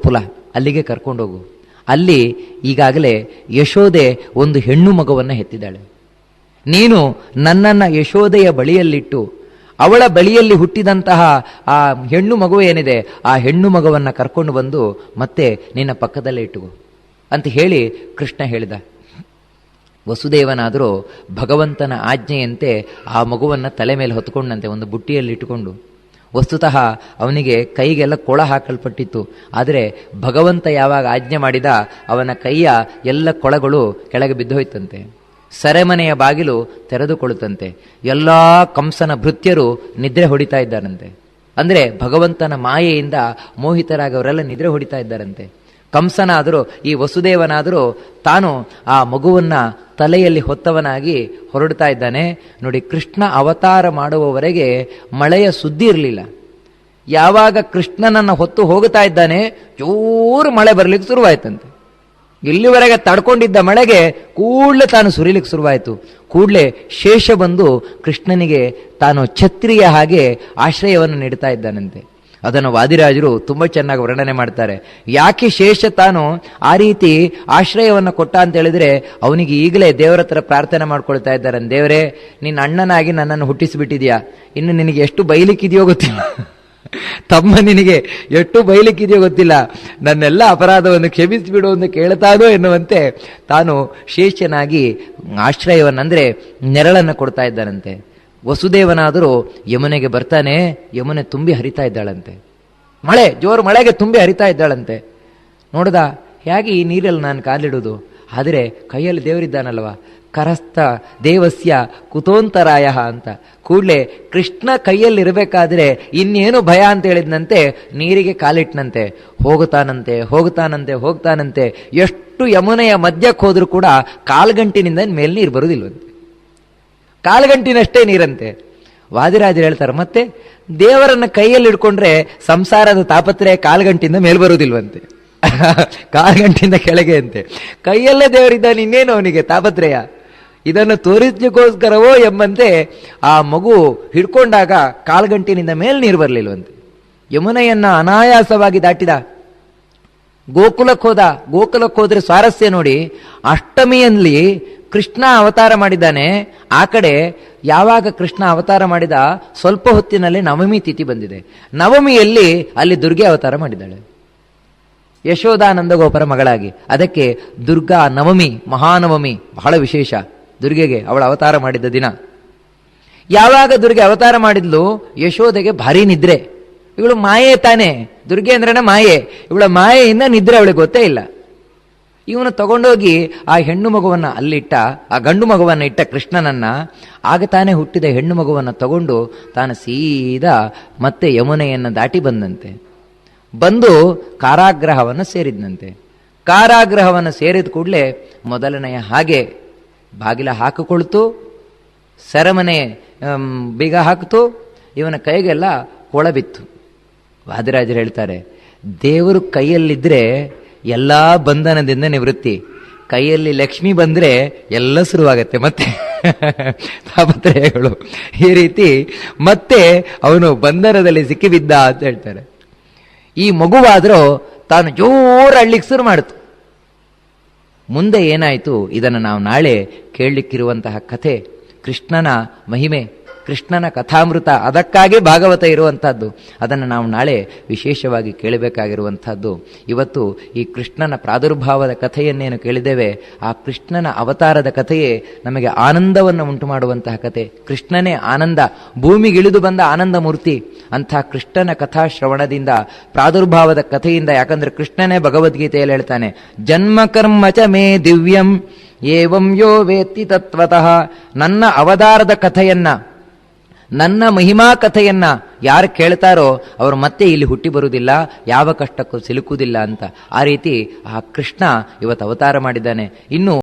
ಗೋಕುಲ ಅಲ್ಲಿಗೆ ಕರ್ಕೊಂಡೋಗು. ಅಲ್ಲಿ ಈಗಾಗಲೇ ಯಶೋದೆ ಒಂದು ಹೆಣ್ಣು ಮಗುವನ್ನು ಹೆತ್ತಿದ್ದಾಳೆ. ನೀನು ನನ್ನನ್ನು ಯಶೋದೆಯ ಬಳಿಯಲ್ಲಿಟ್ಟು, ಅವಳ ಬಳಿಯಲ್ಲಿ ಹುಟ್ಟಿದಂತಹ ಆ ಹೆಣ್ಣು ಮಗು ಏನಿದೆ, ಆ ಹೆಣ್ಣು ಮಗುವನ್ನು ಕರ್ಕೊಂಡು ಬಂದು ಮತ್ತೆ ನಿನ್ನ ಪಕ್ಕದಲ್ಲೇ ಇಟ್ಟುವು ಅಂತ ಹೇಳಿ ಕೃಷ್ಣ ಹೇಳಿದ. ವಸುದೇವನಾದರೂ ಭಗವಂತನ ಆಜ್ಞೆಯಂತೆ ಆ ಮಗುವನ್ನು ತಲೆ ಮೇಲೆ ಹೊತ್ಕೊಂಡಂತೆ, ಒಂದು ಬುಟ್ಟಿಯಲ್ಲಿ ಇಟ್ಟುಕೊಂಡು. ವಸ್ತುತಃ ಅವನಿಗೆ ಕೈಗೆಲ್ಲ ಕೊಳ ಹಾಕಲ್ಪಟ್ಟಿತ್ತು. ಆದರೆ ಭಗವಂತ ಯಾವಾಗ ಆಜ್ಞೆ ಮಾಡಿದ ಅವನ ಕೈಯ ಎಲ್ಲ ಕೊಳಗಳು ಕೆಳಗೆ ಬಿದ್ದೋಯ್ತಂತೆ. ಸೆರೆಮನೆಯ ಬಾಗಿಲು ತೆರೆದುಕೊಳ್ಳುತ್ತಂತೆ. ಎಲ್ಲ ಕಂಸನ ಭೃತ್ಯರು ನಿದ್ರೆ ಹೊಡಿತಾ ಇದ್ದಾರಂತೆ. ಅಂದರೆ ಭಗವಂತನ ಮಾಯೆಯಿಂದ ಮೋಹಿತರಾಗಿ ಅವರೆಲ್ಲ ನಿದ್ರೆ ಹೊಡಿತಾ ಇದ್ದಾರಂತೆ. ಕಂಸನಾದರೂ, ಈ ವಸುದೇವನಾದರೂ ತಾನು ಆ ಮಗುವನ್ನು ತಲೆಯಲ್ಲಿ ಹೊತ್ತವನಾಗಿ ಹೊರಡ್ತಾ ಇದ್ದಾನೆ. ನೋಡಿ, ಕೃಷ್ಣ ಅವತಾರ ಮಾಡುವವರೆಗೆ ಮಳೆಯ ಸುದ್ದಿ ಇರಲಿಲ್ಲ. ಯಾವಾಗ ಕೃಷ್ಣನನ್ನು ಹೊತ್ತು ಹೋಗುತ್ತಾ ಇದ್ದಾನೆ, ಜೋರು ಮಳೆ ಬರಲಿಕ್ಕೆ ಶುರುವಾಯ್ತಂತೆ. ಇಲ್ಲಿವರೆಗೆ ತಡ್ಕೊಂಡಿದ್ದ ಮಳೆಗೆ ಕೂಡಲೇ ತಾನು ಸುರಿಲಿಕ್ಕೆ ಶುರುವಾಯಿತು. ಕೂಡಲೇ ಶೇಷ ಬಂದು ಕೃಷ್ಣನಿಗೆ ತಾನು ಛತ್ರಿಯ ಹಾಗೆ ಆಶ್ರಯವನ್ನು ನೀಡ್ತಾ ಇದ್ದಾನಂತೆ. ಅದನ್ನು ವಾದಿರಾಜರು ತುಂಬ ಚೆನ್ನಾಗಿ ವರ್ಣನೆ ಮಾಡ್ತಾರೆ. ಯಾಕೆ ಶೇಷ ತಾನು ಆ ರೀತಿ ಆಶ್ರಯವನ್ನು ಕೊಟ್ಟ ಅಂತ ಹೇಳಿದ್ರೆ ಅವನಿಗೆ ಈಗಲೇ ದೇವರ ಹತ್ರ ಪ್ರಾರ್ಥನೆ ಮಾಡ್ಕೊಳ್ತಾ ಇದ್ದಾರೆ ದೇವರೇ, ನಿನ್ನ ಅಣ್ಣನಾಗಿ ನನ್ನನ್ನು ಹುಟ್ಟಿಸಿಬಿಟ್ಟಿದ್ಯಾ? ಇನ್ನು ನಿನಗೆ ಎಷ್ಟು ಬೈಲಿಕ್ಕಿದೆಯೋ ಗೊತ್ತಿಲ್ಲ. ತಮ್ಮ ನಿನಗೆ ಎಷ್ಟು ಬೈಲಿಕ್ಕಿದೆಯೋ ಗೊತ್ತಿಲ್ಲ. ನನ್ನೆಲ್ಲ ಅಪರಾಧವನ್ನು ಕ್ಷಮಿಸಿಬಿಡು ಅಂತ ಕೇಳ್ತಾನೋ ಎನ್ನುವಂತೆ ತಾನು ಶೇಷನಾಗಿ ಆಶ್ರಯವನ್ನಂದ್ರೆ ನೆರಳನ್ನು ಕೊಡ್ತಾ ಇದ್ದಾನಂತೆ. ವಸುದೇವನಾದರೂ ಯಮುನೆಗೆ ಬರ್ತಾನೆ, ಯಮುನೆ ತುಂಬಿ ಹರಿತಾ ಇದ್ದಾಳಂತೆ. ಮಳೆ, ಜೋರು ಮಳೆಗೆ ತುಂಬಿ ಹರಿತಾ ಇದ್ದಾಳಂತೆ. ನೋಡ್ದ, ಹೇಗೆ ಈ ನೀರಲ್ಲಿ ನಾನು ಕಾಲಿಡೋದು? ಆದರೆ ಕೈಯಲ್ಲಿ ದೇವರಿದ್ದಾನಲ್ವ? ಕರಸ್ಥ ದೇವಸ್ಯ ಕುತೋಂತರಾಯ ಅಂತ. ಕೂಡಲೇ ಕೃಷ್ಣ ಕೈಯಲ್ಲಿರಬೇಕಾದ್ರೆ ಇನ್ನೇನು ಭಯ ಅಂತ ಹೇಳಿದ್ನಂತೆ, ನೀರಿಗೆ ಕಾಲಿಟ್ನಂತೆ. ಹೋಗುತ್ತಾನಂತೆ ಹೋಗುತ್ತಾನಂತೆ, ಹೋಗ್ತಾನಂತೆ. ಎಷ್ಟು ಯಮುನೆಯ ಮಧ್ಯಕ್ಕೆ ಹೋದರೂ ಕೂಡ ಕಾಲ್ಗಂಟಿನಿಂದ ಮೇಲ್ ನೀರು ಬರುವುದಿಲ್ವಂತೆ ಕಾಲ್ಗಂಟಿನಷ್ಟೇ ನೀರಂತೆ. ವಾದಿರಾಜರು ಹೇಳ್ತಾರೆ, ಮತ್ತೆ ದೇವರನ್ನ ಕೈಯಲ್ಲಿ ಹಿಡ್ಕೊಂಡ್ರೆ ಸಂಸಾರದ ತಾಪತ್ರೆ ಕಾಲುಗಂಟಿಂದ ಮೇಲ್ ಬರುವುದಿಲ್ವಂತೆ? ಕಾಲುಗಂಟಿಂದ ಕೆಳಗೆ ಅಂತೆ. ಕೈಯಲ್ಲೇ ದೇವರಿದ್ದಾನೆ ಇನ್ನೇನು ಅವನಿಗೆ ತಾಪತ್ರಯ? ಇದನ್ನು ತೋರಿಸಿಕೋಸ್ಕರವೋ ಎಂಬಂತೆ ಆ ಮಗು ಹಿಡ್ಕೊಂಡಾಗ ಕಾಲುಗಂಟಿನಿಂದ ಮೇಲ್ ನೀರು ಬರಲಿಲ್ವಂತೆ. ಯಮುನೆಯನ್ನ ಅನಾಯಾಸವಾಗಿ ದಾಟಿದ. ಗೋಕುಲಕ್ಕೆ ಹೋದ ಗೋಕುಲಕ್ಕೆ ಹೋದ್ರೆ ಸ್ವಾರಸ್ಯ ನೋಡಿ ಅಷ್ಟಮಿಯಲ್ಲಿ ಕೃಷ್ಣ ಅವತಾರ ಮಾಡಿದ್ದಾನೆ, ಆ ಕಡೆ ಯಾವಾಗ ಕೃಷ್ಣ ಅವತಾರ ಮಾಡಿದ, ಸ್ವಲ್ಪ ಹೊತ್ತಿನಲ್ಲಿ ನವಮಿ ತಿಥಿ ಬಂದಿದೆ. ನವಮಿಯಲ್ಲಿ ಅಲ್ಲಿ ದುರ್ಗೆ ಅವತಾರ ಮಾಡಿದ್ದಾಳೆ. ಯಶೋಧಾನಂದ ಗೋಪರ ಮಗಳಾಗಿ. ಅದಕ್ಕೆ ದುರ್ಗಾ ನವಮಿ, ಮಹಾನವಮಿ ಬಹಳ ವಿಶೇಷ. ದುರ್ಗೆಗೆ ಅವಳ ಅವತಾರ ಮಾಡಿದ್ದ ದಿನ. ಯಾವಾಗ ದುರ್ಗೆ ಅವತಾರ ಮಾಡಿದ್ಲು? ಯಶೋಧೆಗೆ ಭಾರಿ ನಿದ್ರೆ. ಇವಳು ಮಾಯೆ ತಾನೆ. ದುರ್ಗೆ ಅಂದ್ರೇನ ಮಾಯೆ. ಇವಳ ಮಾಯೆಯಿಂದ ನಿದ್ರೆ ಅವಳಿಗೆ ಗೊತ್ತೇ ಇಲ್ಲ. ಇವನು ತಗೊಂಡೋಗಿ ಆ ಹೆಣ್ಣು ಮಗುವನ್ನು ಅಲ್ಲಿಟ್ಟ, ಆ ಗಂಡು ಮಗುವನ್ನು ಇಟ್ಟ ಕೃಷ್ಣನನ್ನು, ಆಗ ತಾನೇ ಹುಟ್ಟಿದ ಹೆಣ್ಣು ಮಗುವನ್ನು ತಗೊಂಡು ತಾನು ಸೀದಾ ಮತ್ತೆ ಯಮುನೆಯನ್ನು ದಾಟಿ ಬಂದಂತೆ. ಬಂದು ಕಾರಾಗ್ರಹವನ್ನು ಸೇರಿದ್ನಂತೆ. ಕಾರಾಗ್ರಹವನ್ನು ಸೇರಿದ ಕೂಡಲೇ ಮೊದಲನೆಯ ಹಾಗೆ ಬಾಗಿಲ ಹಾಕಿಕೊಳ್ತು, ಸರಮನೆ ಬೀಗ ಹಾಕಿತು, ಇವನ ಕೈಗೆಲ್ಲ ಕೊಳಬಿತ್ತು ವಾದಿರಾಜರು ಹೇಳ್ತಾರೆ, ದೇವರು ಕೈಯಲ್ಲಿದ್ರೆ ಎಲ್ಲ ಬಂಧನದಿಂದ ನಿವೃತ್ತಿ. ಕೈಯಲ್ಲಿ ಲಕ್ಷ್ಮಿ ಬಂದರೆ ಎಲ್ಲ ಶುರುವಾಗತ್ತೆ ಮತ್ತೆ. ತಾಪತ್ರಯಗಳು. ಈ ರೀತಿ ಮತ್ತೆ ಅವನು ಬಂಧನದಲ್ಲಿ ಸಿಕ್ಕಿಬಿದ್ದ ಅಂತ ಹೇಳ್ತಾರೆ. ಈ ಮಗುವಾದರೂ ತಾನು ಜೋರು ಅಳ್ಳಿಗೆ ಶುರು ಮಾಡಿತು. ಮುಂದೆ ಏನಾಯಿತು? ಇದನ್ನು ನಾವು ನಾಳೆ ಕೇಳಲಿಕ್ಕಿರುವಂತಹ ಕಥೆ. ಕೃಷ್ಣನ ಮಹಿಮೆ. ಕೃಷ್ಣನ ಕಥಾಮೃತ ಅದಕ್ಕಾಗಿ ಭಾಗವತ ಇರುವಂಥದ್ದು. ಅದನ್ನು ನಾವು ನಾಳೆ ವಿಶೇಷವಾಗಿ ಕೇಳಬೇಕಾಗಿರುವಂಥದ್ದು. ಇವತ್ತು ಈ ಕೃಷ್ಣನ ಪ್ರಾದುರ್ಭಾವದ ಕಥೆಯನ್ನೇನು ಕೇಳಿದ್ದೇವೆ? ಆ ಕೃಷ್ಣನ ಅವತಾರದ ಕಥೆಯೇ ನಮಗೆ ಆನಂದವನ್ನು ಉಂಟು ಮಾಡುವಂತಹ ಕಥೆ. ಕೃಷ್ಣನೇ ಆನಂದ, ಭೂಮಿಗಿಳಿದು ಬಂದ ಆನಂದ ಮೂರ್ತಿ. ಅಂಥ ಕೃಷ್ಣನ ಕಥಾ ಶ್ರವಣದಿಂದ ಪ್ರಾದುರ್ಭಾವದ ಕಥೆಯಿಂದ ಯಾಕಂದ್ರೆ ಕೃಷ್ಣನೇ ಭಗವದ್ಗೀತೆಯಲ್ಲಿ ಹೇಳ್ತಾನೆ, ಜನ್ಮ ಕರ್ಮ ಮೇ ದಿವ್ಯಂ, ಏವಂ ಯೋ ವೇತ್ತಿ ತತ್ವತಃ, ನನ್ನ ಅವತಾರದ ಕಥೆಯನ್ನ ನನ್ನ ಮಹಿಮಾ ಕಥೆಯನ್ನ ಯಾರು ಕೇಳ್ತಾರೋ ಅವರು ಮತ್ತೆ ಇಲ್ಲಿ ಹುಟ್ಟಿ ಬರುವುದಿಲ್ಲ, ಯಾವ ಕಷ್ಟಕ್ಕೂ ಸಿಲುಕುವುದಿಲ್ಲ ಅಂತ. ಆ ರೀತಿ ಆ ಕೃಷ್ಣ ಇವತ್ತು ಅವತಾರ ಮಾಡಿದ್ದಾನೆ. ಇನ್ನು